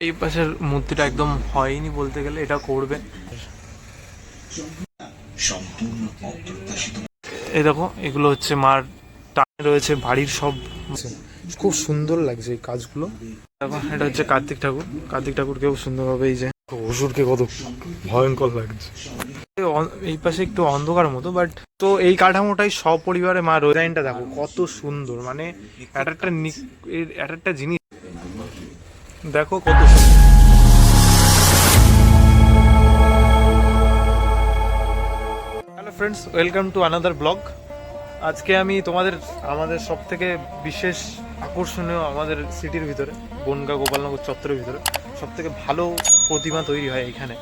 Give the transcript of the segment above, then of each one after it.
এই পাশের মূর্তিটা একদম হয়নি বলতে গেলে এটা করবে এই দেখো এগুলো হচ্ছে মার টানে রয়েছে বাড়ির সব খুব সুন্দর লাগছে এই কাজগুলো। দেখো এটা হচ্ছে কার্তিক ঠাকুর। কার্তিক ঠাকুরকেও সুন্দরভাবে এই যে অসুরকে কত ভয়ঙ্কর লাগছে। এই পাশে একটু অন্ধকার মতো বাট তো এই কাঠামোটাই সপরিবারে মা ডিজাইনটা দেখো, কত সুন্দর মানে একটা একটা একটা একটা জিনিস। দেখো কত সুন্দর। Hello friends welcome to another blog আজকে আমি তোমাদের, আমাদের সব থেকে বিশেষ আকর্ষণীয় আমাদের সিটির ভিতরে, বনগা গোপালনগর চত্বরের ভিতরে। সব থেকে ভালো প্রতিমা তৈরি হয় এখানে।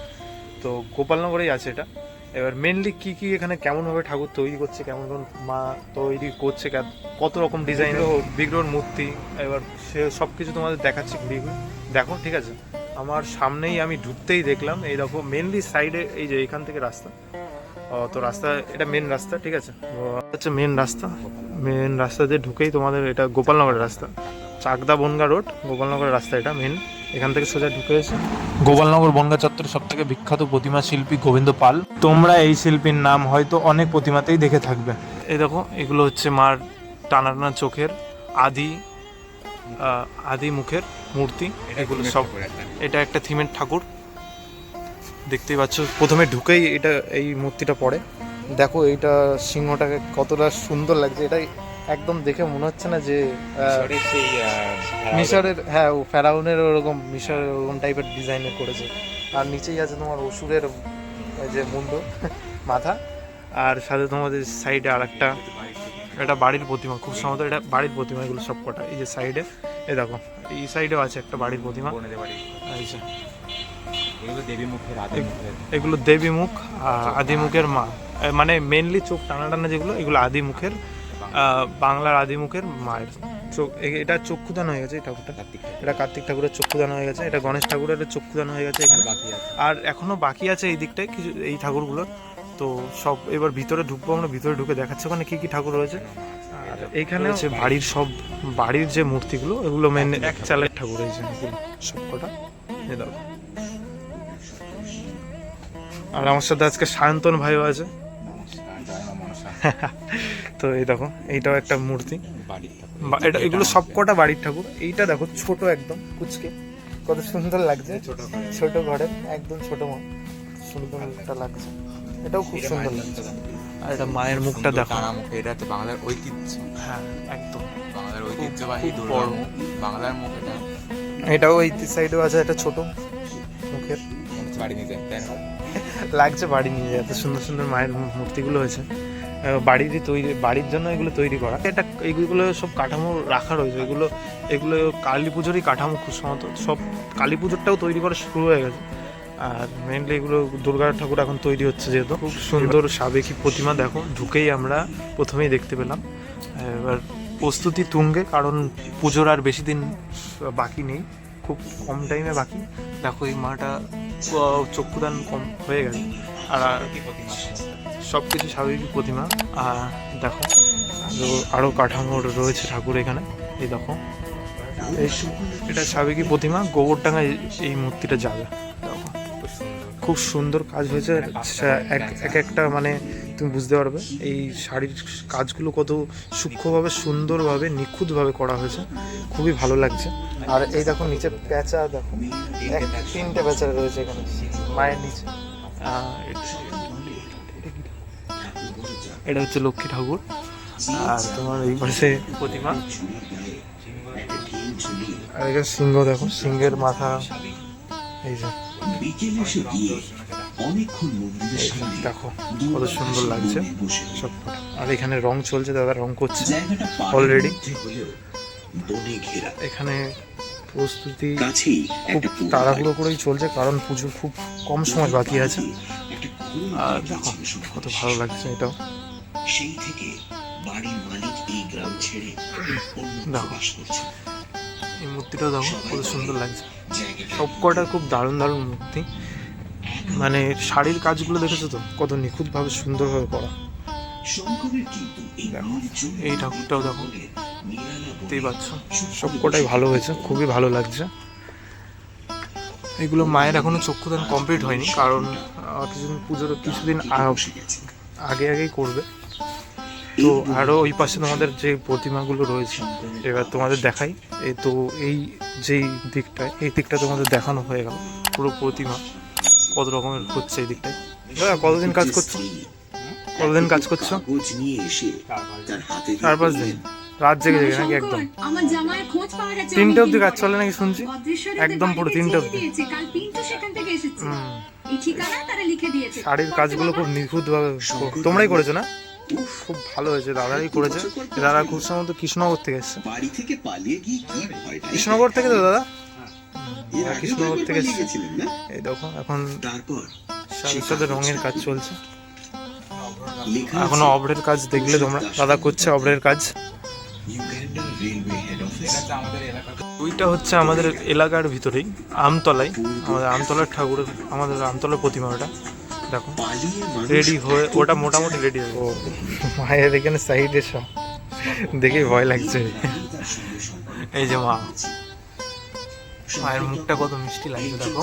তো গোপালনগরেই আছে এটা। এবার মেনলি কি কি এখানে কেমনভাবে ঠাকুর তৈরি করছে কেমন কেমন মা তৈরি করছে কত রকম ডিজাইন বিগ্রহর মূর্তি এবার সে সব কিছু তোমাদের দেখাচ্ছি ঘুরিয়ে ঘুরিয়ে দেখো ঠিক আছে? আমার সামনেই আমি ঢুকতেই দেখলাম এই দেখো মেনলি সাইডে এই যে এখান থেকে রাস্তা। তো রাস্তা এটা মেন রাস্তা ঠিক আছে? হচ্ছে মেন রাস্তা। মেন রাস্তা দিয়ে ঢুকেই তোমাদের এটা গোপালনগরের রাস্তা। চাকদা বনগা রোড গোপালনগরের রাস্তা এটা মেন এখান থেকে সোজা ঢুকে এসে। গোপালনগর বনগা চত্বরের সব থেকে বিখ্যাত প্রতিমা শিল্পী গোবিন্দ পাল। তোমরা এই শিল্পীর নাম হয়তো অনেক প্রতিমাতেই দেখে থাকবে। এই দেখো এগুলো হচ্ছে মার টানা টানা চোখের আদি আদি মুখের মূর্তি। এগুলো সব এটা একটা থিমের ঠাকুর। দেখতেই পাচ্ছ প্রথমে ঢুকেই এটা এই মূর্তিটা পড়ে। দেখো এইটা সিংহটাকে কতটা সুন্দর লাগছে। এটাই একদম দেখে মনে হচ্ছে না যে মিশরের হ্যাঁ ও ফেরাউনের ওরকম মিশরের ওরকম টাইপের ডিজাইনের করেছে। আর নিচেই আছে তোমার অসুরের যে মুন্ড মাথা। আর সাথে তোমাদের সাইডে আর একটা এটা বাড়ির প্রতিমা খুব সম্ভবত এটা বাড়ির প্রতিমা এগুলো সব কটা এই যে সাইডে এই দেখো এই সাইডেও আছে একটা বাড়ির প্রতিমা। যে। দেবী মুখের আদি এগুলো দেবী মুখ আদি মুখের মা। মানে মেনলি চোখ টানা টানা যেগুলো এগুলো আদি মুখের। বাংলার আদিমুখের মায়ের চোখ। এটা চক্ষুদান হয়ে গেছে এই ঠাকুরটা। কার্তিক এটা কার্তিক ঠাকুরের চক্ষুদান হয়ে গেছে এটা গণেশ ঠাকুরের চক্ষুদান হয়ে গেছে এখানে। বাকি আর এখনও বাকি আছে এই দিকটায় কিছু এই ঠাকুরগুলোর তো সব এবার ভিতরে ঢুকবো আমরা ভিতরে ঢুকে দেখাচ্ছি। ওখানে কি কি ঠাকুর রয়েছে? আর এইখানে হচ্ছে বাড়ির সব বাড়ির যে মূর্তিগুলো এগুলো মেন এক চালের ঠাকুর এগুলো সব কটা। দাও। আর আমার সাথে আজকে সায়ন্তন ভাইও আছে। তো এই দেখো এইটাও একটা মূর্তি। এটা এগুলো সব কটা বাড়ির ঠাকুর। এইটা দেখো ছোট একদম কুচকে। কত সুন্দর লাগছে। ছোট ঘরে। একদম ছোট মা। সুন্দরটা লাগছে। এটাও খুব সুন্দর লাগছে। আর এটা মায়ের মুখটা দেখো। এটা হচ্ছে বাংলার ঐতিহ্য। হ্যাঁ একদম। বাংলার ঐতিহ্যবাহী বড়। বাংলার মুখ এটা। এটাও এই সাইডেও আছে একটা ছোট মুখের। বাড়ি নিয়ে যায় লাগছে বাড়ি নিয়ে যায় এত সুন্দর সুন্দর মায়ের মূর্তিগুলো হয়েছে। বাড়িরই তৈরি বাড়ির জন্য এগুলো তৈরি করা। এটা এইগুলো সব কাঠামো রাখা রয়েছে। এগুলো এগুলো কালী পুজোরই কাঠামো খুব সম্ভবত। সব কালী পুজোরটাও তৈরি করা শুরু হয়ে গেছে। আর মেনলি এগুলো দুর্গা ঠাকুর এখন তৈরি হচ্ছে যেহেতু। খুব সুন্দর। সাবেকি প্রতিমা দেখো ঢুকেই আমরা প্রথমেই দেখতে পেলাম। এবার প্রস্তুতি তুঙ্গে কারণ পুজোর আর বেশি দিন বাকি নেই। খুব কম টাইমে বাকি। দেখো এই মাটা চক্ষুদান কম হয়ে গেছে। আর সব কিছু স্বাভাবিক প্রতিমা। দেখো, আরও আরও কাঠামো রয়েছে ঠাকুর এখানে। এই দেখো এটা স্বাভাবিকই প্রতিমা গোবরডাঙ্গা এই- মূর্তিটা যাবে। খুব সুন্দর কাজ হয়েছে। এক এক একটা মানে তুমি বুঝতে পারবে, এই শাড়ির কাজগুলো কত সূক্ষ্মভাবে, সুন্দরভাবে, নিখুঁতভাবে করা হয়েছে। খুবই ভালো লাগছে। আর এই দেখো, নিচে প্যাঁচা, দেখো তিনটে প্যাঁচা রয়েছে এখানে, মায়ের নিচে। এটা- হচ্ছে লক্ষ্মী ঠাকুর। আর তোমার এই পাশে প্রতিমা। আর এখানে সিংহ দেখো সিংহের মাথা। এই যে। দেখো কত সুন্দর লাগছে। সব আর এখানে রং চলছে দাদা রং করছে ঘেরা এখানে প্রস্তুতি খুব তাড়াহুড়ো করেই চলছে কারণ পুজোর খুব কম সময় বাকি আছে। আর দেখো কত ভালো লাগছে এটাও। সেই থেকে বাড়ির মালিক এই গ্রাম ছেড়ে বাস করছে। এই মূর্তিটাও দেখো কত সুন্দর লাগছে। জায়গাটা সব কটা খুব দারুণ দারুণ মূর্তি। মানে শাড়ির কাজগুলো দেখেছ তো? কত নিখুঁতভাবে সুন্দরভাবে করা। এই ঠাকুরটাও দেখো। দেখতেই পাচ্ছ সবকটাই ভালো হয়েছে খুবই ভালো লাগছে। এগুলো মায়ের এখনও চক্ষুদান কমপ্লিট হয়নি কারণ কিছুদিন পুজোর কিছুদিন আগে আগেই করবে। তো আরও ওই পাশে তোমাদের যে প্রতিমাগুলো রয়েছে এবার তোমাদের দেখাই। এই তো এই যেই দিকটায় এই দিকটা তোমাদের দেখানো হয়ে গেল পুরো প্রতিমা। কত রকমের হচ্ছে এই দিকটায়। কতদিন কাজ করছ? কতদিন কাজ করছ? কাগজ নিয়ে এসে তার হাতে চার পাঁচ দিন। রাত জেগে জেগে নাকি একদম? আমার জামাইয়ের খোঁজ পাওয়া গেছে তিনটে অবধি অনেকদিন কাজ চলে নাকি শুনছি? একদম পুরো তিনটে চিঠি অবধি। দিয়েছে, কাল পিন্টু সেখান থেকে এসেছে হুম। এই ঠিকানা তারা লিখে দিয়েছে। শাড়ির কাজগুলো খুব নিখুঁত ভাবে তোমরাই করেছ না? খুব ভালো হয়েছে দাদাই করেছে। দাদা খুব সম্ভবত কৃষ্ণনগর থেকে এসছে। বাড়ি থেকে পালিয়ে গিয়ে কি ভয়টা? কৃষ্ণনগর থেকে তো দাদা? হ্যাঁ, আগে কৃষ্ণনগর থেকে এসছে। এই দেখো এখন তারপর? সাথে রঙের কাজ চলছে। এখনও অবরের কাজ দেখলে তোমরা দাদা করছে অবরের কাজ। ওইটা হচ্ছে আমাদের এলাকার ভিতরেই আমতলায়। আমাদের আমতলার ঠাকুরের আমাদের আমতলার প্রতিমা ওটা দেখো। রেডি হয়ে ওটা মোটামুটি রেডি হয়ে ও মায়ের এখানে সাইডে সব দেখে ভয় লাগছে। এই যে মা। মায়ের মুখটা কত মিষ্টি লাগছে দেখো।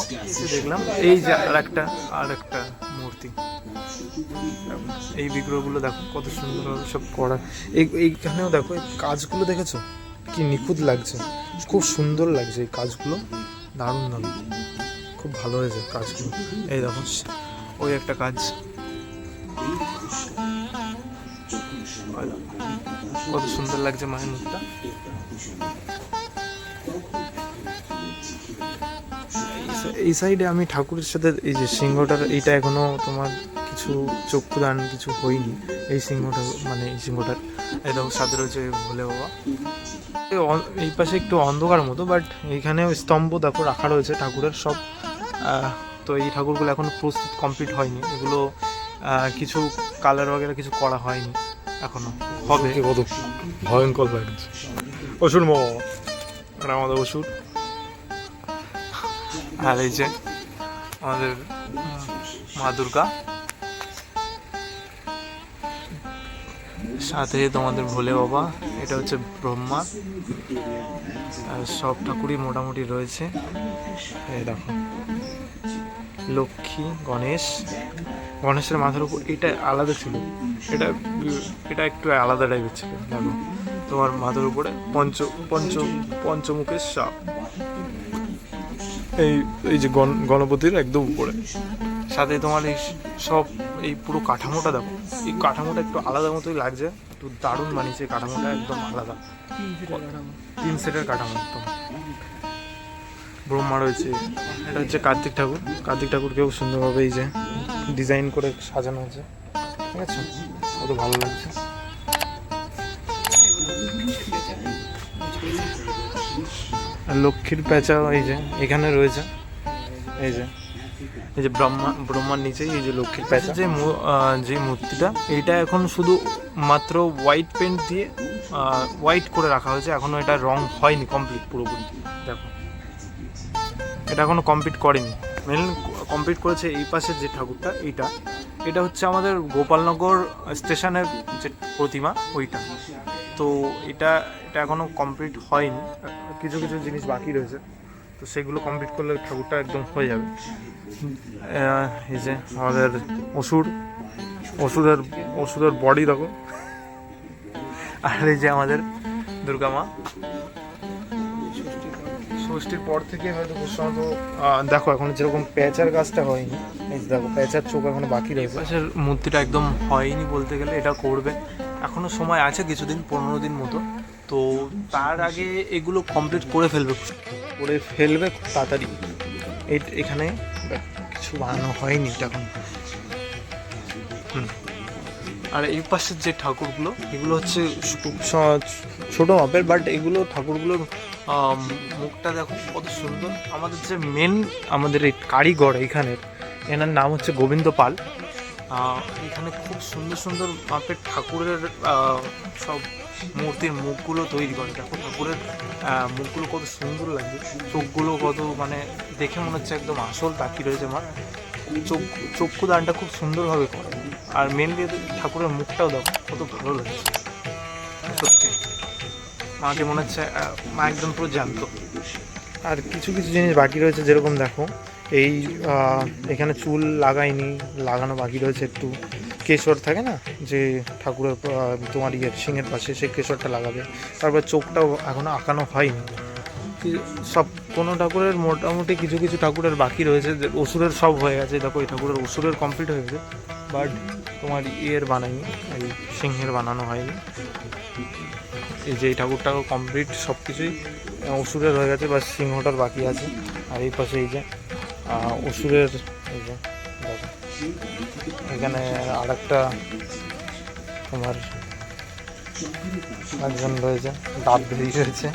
দেখলাম। এই যে আর একটা আর একটা মূর্তি। এই বিগ্রহগুলো দেখো কত সুন্দরভাবে সব করা। এই এইখানেও দেখো এই কাজগুলো দেখেছ? কি নিখুঁত লাগছে। খুব সুন্দর লাগছে এই কাজগুলো। দারুণ দারুণ। খুব ভালো হয়েছে কাজগুলো। এই দেখো ওই একটা কাজ। কত সুন্দর লাগছে মায়ের মুখটা। এই সাইডে আমি ঠাকুরের সাথে এই যে সিংহটার, এইটা এখনও তোমার কিছু চক্ষুদান কিছু হয়নি। এই সিংহটা মানে এই সিংহটার। এই দেখো সাথে রয়েছে ভোলে বাবা। এই পাশে একটু অন্ধকার মতো বাট এইখানে স্তম্ভ দেখো রাখা রয়েছে ঠাকুরের সব তো এই ঠাকুরগুলো এখন প্রস্তুত কমপ্লিট হয়নি এগুলো আহ, কিছু কালার वगैरह কিছু করা হয়নি এখনো হবে কত ভয়ঙ্কর লাগছে অসুর মো এটা আমাদের অসুর আর এই যে আমাদের উম, মা দুর্গা সাথে তোমাদের ভোলে বাবা এটা হচ্ছে ব্রহ্মা আর সব ঠাকুরই মোটামুটি রয়েছে এই দেখো লক্ষ্মী, গণেশ। গণেশের মাথার উপর এটা আলাদা ছিল। এটা এটা একটু আলাদা টাইপের ছিল। দেখো, তোমার মাথার উপরে পঞ্চ পঞ্চ, পঞ্চমুখের সাপ। এই এই যে গণ, গণপতির একদম উপরে। সাথে তোমার এই সব, এই পুরো কাঠামোটা দেখো। এই কাঠামোটা একটু আলাদা মতোই লাগছে। একটু দারুণ বানিয়েছে। এই কাঠামোটা একদম আলাদা। তিন সেটের কাঠামো একদম। ব্রহ্মা রয়েছে। এটা হচ্ছে কার্তিক ঠাকুর। কার্তিক ঠাকুরকেও সুন্দরভাবে এই যে ডিজাইন করে সাজানো হয়েছে। ঠিক আছে? কত ভালো লাগছে। লক্ষ্মীর প্যাঁচা এই যে, এখানে রয়েছে। এই যে এই যে ব্রহ্মা, ব্রহ্মার নিচেই এই যে লক্ষ্মীর প্যাঁচা। যে যে মূর্তিটা, এইটা এখন শুধু মাত্র হোয়াইট পেন্ট দিয়ে হোয়াইট করে রাখা হয়েছে। এখনও এটা রং হয়নি কমপ্লিট পুরোপুরি। দেখো। এটা এখনও কমপ্লিট করেনি। মেন কমপ্লিট করেছে এই পাশের যে ঠাকুরটা, এইটা। এটা হচ্ছে আমাদের গোপালনগর স্টেশনের যে প্রতিমা, ওইটা। তো এটা এটা এখনও কমপ্লিট হয়নি। কিছু কিছু জিনিস বাকি রয়েছে। তো সেগুলো কমপ্লিট করলে ঠাকুরটা একদম হয়ে যাবে। এই যে আমাদের অসুর, অসুরের অসুরের বডি দেখো। আর এই যে আমাদের দুর্গা মা। ষষ্ঠীর পর থেকে হয়তো খুব সম্ভবত দেখো এখন যেরকম প্যাঁচার গাছটা হয়নি এই যে দেখো প্যাঁচার চোখ এখনও বাকি রয়েছে। প্যাঁচার মূর্তিটা একদম হয়নি বলতে গেলে এটা করবে। এখনও সময় আছে কিছুদিন পনেরো দিন মতো। তো তার আগে এগুলো কমপ্লিট করে ফেলবে। করে ফেলবে খুব তাড়াতাড়ি। এখানে কিছু বানানো হয়নি এটা এখন। আর এই পাশের যে ঠাকুরগুলো এগুলো হচ্ছে খুব ছোট মাপের বাট এগুলো ঠাকুরগুলোর মুখটা দেখো কত সুন্দর। আমাদের যে মেন আমাদের এই কারিগর এইখানের এনার নাম হচ্ছে গোবিন্দ পাল। এখানে খুব সুন্দর সুন্দর মাপের ঠাকুরের সব মূর্তির মুখগুলো তৈরি করে। দেখো ঠাকুরের মুখগুলো কত সুন্দর লাগছে। চোখগুলো কত মানে দেখে মনে হচ্ছে একদম আসল তাকি রয়েছে আমার। চোখ চক্ষু দানটা খুব সুন্দরভাবে করে। আর মেনলি ঠাকুরের মুখটাও দেখো, কত ভালো লাগছে। মাকে মনে হচ্ছে মা একদম পুরো জ্যান্ত। আর কিছু কিছু জিনিস বাকি রয়েছে, যেরকম দেখো, এই এখানে চুল লাগাইনি, লাগানো বাকি রয়েছে একটু। কেশর থাকে না, যে ঠাকুরের তোমার ইয়ে সিংহের পাশে, সেই কেশরটা লাগাবে। তারপর চোখটাও এখনও আঁকানো হয়নি। সব, কোনো ঠাকুরের মোটামুটি কিছু কিছু ঠাকুরের বাকি রয়েছে, যে অসুরের সব হয়ে গেছে। দেখো, এই ঠাকুরের অসুরের কমপ্লিট হয়ে গেছে বাট তোমার ইয়ের বানায়নি এই সিংহের বানানো হয়নি। এই যে এই ঠাকুরটাও কমপ্লিট সব কিছুই অসুরের হয়ে গেছে বা সিংহটার বাকি আছে। আর এই পাশে এই যে অসুরের এই যে এখানে আর একটা তোমার একজন রয়েছে দাঁত বেরিয়ে রয়েছে।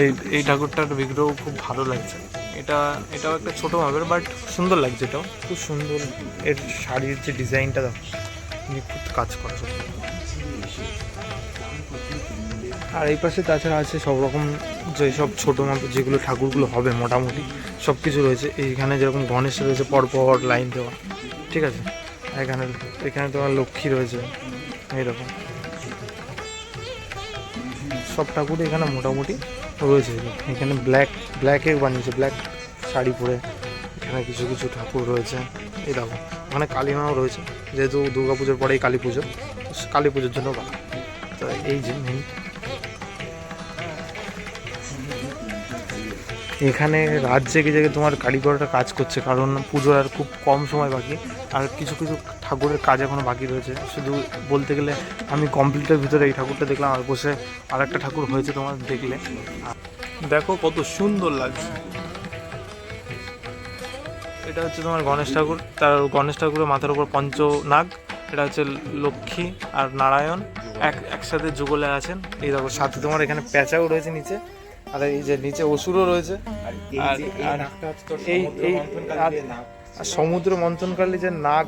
এই এই ঠাকুরটার বিগ্রহ খুব ভালো লাগছে। এটা, এটাও একটা ছোটো ভাবের, বাট সুন্দর লাগছে এটাও। খুব সুন্দর এর শাড়ির যে ডিজাইনটা দেখো নিখুঁত কাজ করা। আর এই পাশে তাছাড়া আছে সব রকম যেসব ছোটো মাপের যেগুলো ঠাকুরগুলো হবে মোটামুটি, সব কিছু রয়েছে। এইখানে যেরকম গণেশ রয়েছে, পরপর লাইন দেওয়া। ঠিক আছে? এখানে এখানে তোমার লক্ষ্মী রয়েছে, এইরকম। সব ঠাকুর এখানে মোটামুটি রয়েছে। এখানে ব্ল্যাক ব্ল্যাকে বানিয়েছে ব্ল্যাক শাড়ি পরে এখানে কিছু কিছু ঠাকুর রয়েছে এই দেখো ওখানে কালীমাও রয়েছে, যেহেতু দুর্গা পুজোর পরেই কালী পুজো কালী পুজোর জন্য তো এই যে মেন এখানে রাত জেগে জেগে তোমার কারিগররা কাজ করছে, কারণ পুজোর আর খুব কম সময় বাকি। আর কিছু কিছু ঠাকুরের কাজ এখনও বাকি রয়েছে। শুধু বলতে গেলে আমি কমপ্লিটের ভিতরে এই ঠাকুরটা দেখলাম, আর বসে আর একটা ঠাকুর হয়েছে তোমার দেখলে। দেখো কত সুন্দর লাগছে। এটা হচ্ছে তোমার গণেশ ঠাকুর। তার গণেশ ঠাকুরের মাথার উপর পঞ্চনাগ, এটা হচ্ছে লক্ষ্মী আর নারায়ণ। এক, একসাথে যুগলে আছেন। এই দেখো, সাথে তোমার এখানে প্যাঁচাও রয়েছে নিচে। আর এই যে নিচে অসুরও রয়েছে। আর আর এই এই আর- আর সমুদ্র মন্থনকালে যে নাগ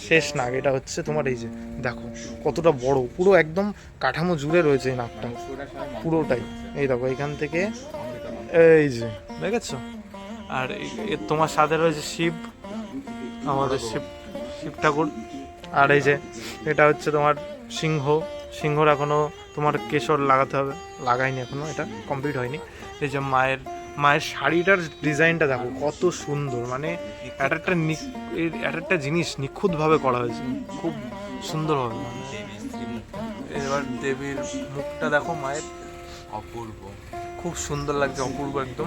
শেষ নাগ এটা হচ্ছে তোমার এই যে দেখো কতটা বড় পুরো একদম কাঠামো জুড়ে রয়েছে এই নাগটা পুরোটাই। এই দেখো এখান থেকে এই যে দেখেছ? আর তোমার সাথে রয়েছে শিব আমাদের শিব শিব ঠাকুর। আর এই যে এটা হচ্ছে তোমার সিংহ। সিংহর এখনও তোমার কেশর লাগাতে হবে। লাগাইনি এখনও এটা কমপ্লিট হয়নি। এই যে মায়ের মায়ের শাড়িটার ডিজাইনটা দেখো কত সুন্দর। মানে এক একটা এর একটা জিনিস নিখুঁতভাবে করা হয়েছে। খুব সুন্দরভাবে এবার দেবীর মুখটা দেখো মায়ের। অপূর্ব। খুব সুন্দর লাগছে অপূর্ব একদম।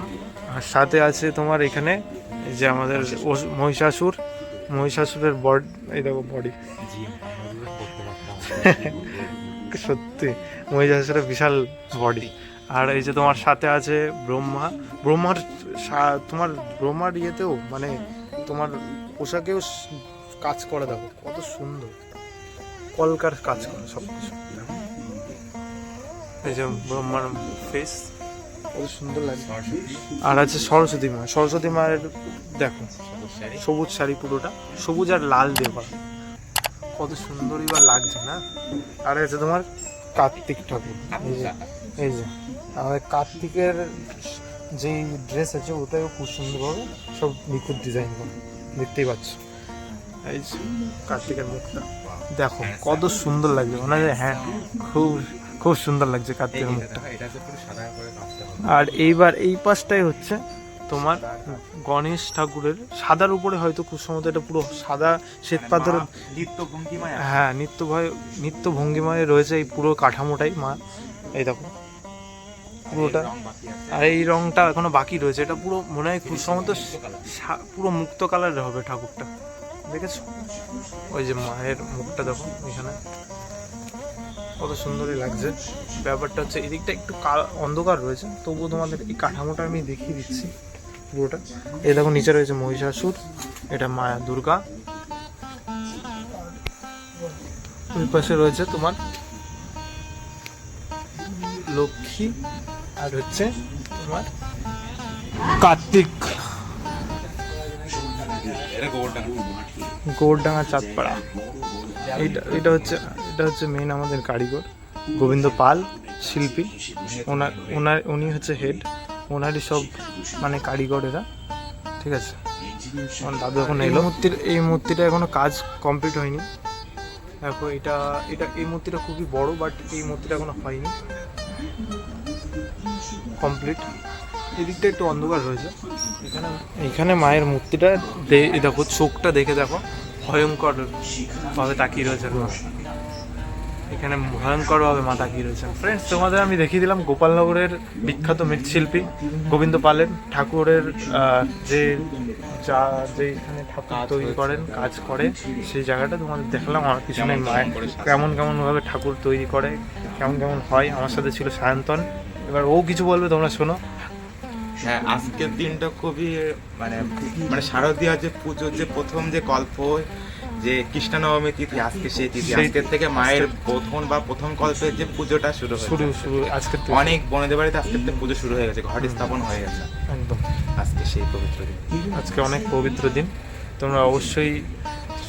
আর সাথে আছে তোমার এখানে এই যে আমাদের মহিষাসুর। মহিষাসুরের বড এই দেখো বডি সত্যি? মহিষাসুরের বিশাল বডি আর এই যে তোমার সাথে আছে ব্রহ্মা, ব্রহ্মার তোমার ব্রহ্মার ইয়েতেও মানে তোমার পোশাকেও কাজ করে দেখো, কত সুন্দর। কলকার কাজ করে সব কিছু। এই যে ব্রহ্মার ফেস কত সুন্দর লাগে। আর আছে সরস্বতী মা, সরস্বতী মায়ের, দেখো, সবুজ শাড়ি পুরোটা, সবুজ আর লাল করা কত সুন্দরই বা লাগছে না? আর আছে তোমার কার্তিক ঠাকুর, এই যে এই যে, আমাদের কার্তিকের যেই ড্রেস আছে, ওটাও খুব সুন্দরভাবে সব নিখুঁত ডিজাইন করা, দেখতেই পাচ্ছ। এই যে, কার্তিকের মুখটা, দেখো কত সুন্দর লাগছে, মনে হয়, খুব খুব সুন্দর লাগছে কার্তিকের মুখটা। আর এইবার এই পাশটাই হচ্ছে তোমার গণেশ ঠাকুরের সাদার উপরে হয়তো খুব সম্ভবত এটা পুরো সাদা শ্বেত পাথরের নিত্য ভঙ্গিমায় হ্যাঁ নিত্য ভয় নিত্য ভঙ্গিমায় রয়েছে এই পুরো কাঠামোটাই মা। এই দেখো। পুরোটা। আর এই রংটা এখনও বাকি রয়েছে। এটা পুরো মনে হয় খুব সম্ভবত পুরো মুক্ত কালারের হবে ঠাকুরটা। দেখেছ? ওই যে মায়ের মুখটা দেখো এখানে। কত সুন্দরই লাগছে। ব্যাপারটা হচ্ছে এদিকটা একটু অন্ধকার রয়েছে। তবুও তোমাদের এই কাঠামোটা আমি দেখিয়ে দিচ্ছি। পুরোটা। এই দেখো, নিচে রয়েছে মহিষাসুর, এটা মায়া দুর্গা। ওই পাশে রয়েছে তোমার লক্ষ্মী, আর হচ্ছে তোমার কার্তিক। গৌরডাঙ্গা চাঁদপাড়া। এটা এটা হচ্ছে এটা হচ্ছে মেন আমাদের কারিগর, গোবিন্দ পাল শিল্পী। ওনার ওনার, উনি হচ্ছে হেড ওনারই সব মানে কারিগর এরা ঠিক আছে? আমার দাদু এখন এলো। মূর্তির এই মূর্তিটা এখনও কাজ কমপ্লিট হয়নি। দেখো এটা এটা এই মূর্তিটা খুবই বড় বাট এই মূর্তিটা এখনও হয়নি। কমপ্লিট। এদিকটা একটু অন্ধকার রয়েছে। এখানে এখানে মায়ের মূর্তিটা দেখো চোখটা দেখে দেখো ভয়ঙ্কর ভাবে তাকিয়ে রয়েছে এখানে ভয়ঙ্কর ভাবে মা তাকিয়ে রয়েছেন ফ্রেন্ডস তোমাদের আমি দেখিয়ে দিলাম গোপালনগরের বিখ্যাত মৃৎশিল্পী গোবিন্দ পালের ঠাকুরের যে যা যে এখানে ঠাকুর তৈরি করেন কাজ করে সেই জায়গাটা তোমাদের দেখলাম। আমার পিছনে মায়ের কেমন কেমন ভাবে ঠাকুর তৈরি করে কেমন কেমন হয় আমার সাথে ছিল সায়ন্তন। এবার ও কিছু বলবে তোমরা শোনো। হ্যাঁ আজকের দিনটা খুবই মানে মানে শারদীয় যে পুজোর যে প্রথম যে কল্প যে কৃষ্ণনবমী তিথি আজকে সেই তিথি। আজকের থেকে মায়ের প্রথম বা প্রথম কল্পের যে পুজোটা শুরু শুরু শুরু আজকে। অনেক বনেদের বাড়িতে আজকের থেকে পুজো শুরু হয়ে গেছে ঘট স্থাপন হয়ে গেছে। একদম। আজকে সেই পবিত্র দিন। আজকে অনেক পবিত্র দিন। তোমরা অবশ্যই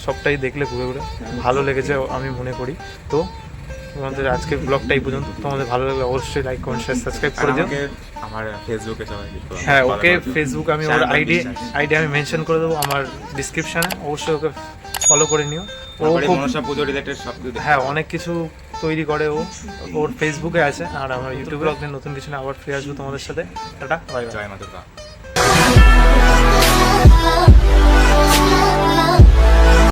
সবটাই দেখলে ঘুরে ঘুরে। ভালো লেগেছে আমি মনে করি। তো তোমাদের আজকের ব্লগটা এই পর্যন্ত। তোমাদের ভালো লাগলে অবশ্যই লাইক কমেন্ট শেয়ার সাবস্ক্রাইব করে দিও। আমার ফেসবুকে হ্যাঁ ওকে ফেসবুক আমি ওর আইডি। আইডি আমি মেনশন করে দেবো আমার ডিসক্রিপশানে অবশ্যই ওকে ফলো করে নিও। ও মনসা পুজো রিলেটেড সব কিছু হ্যাঁ অনেক কিছু তৈরি করে ও। ওর ফেসবুকে আছে আর আমার ইউটিউব ব্লগে নতুন কিছু না আবার ফিরে আসব তোমাদের সাথে। টাটা বাই বাই জয় মাতা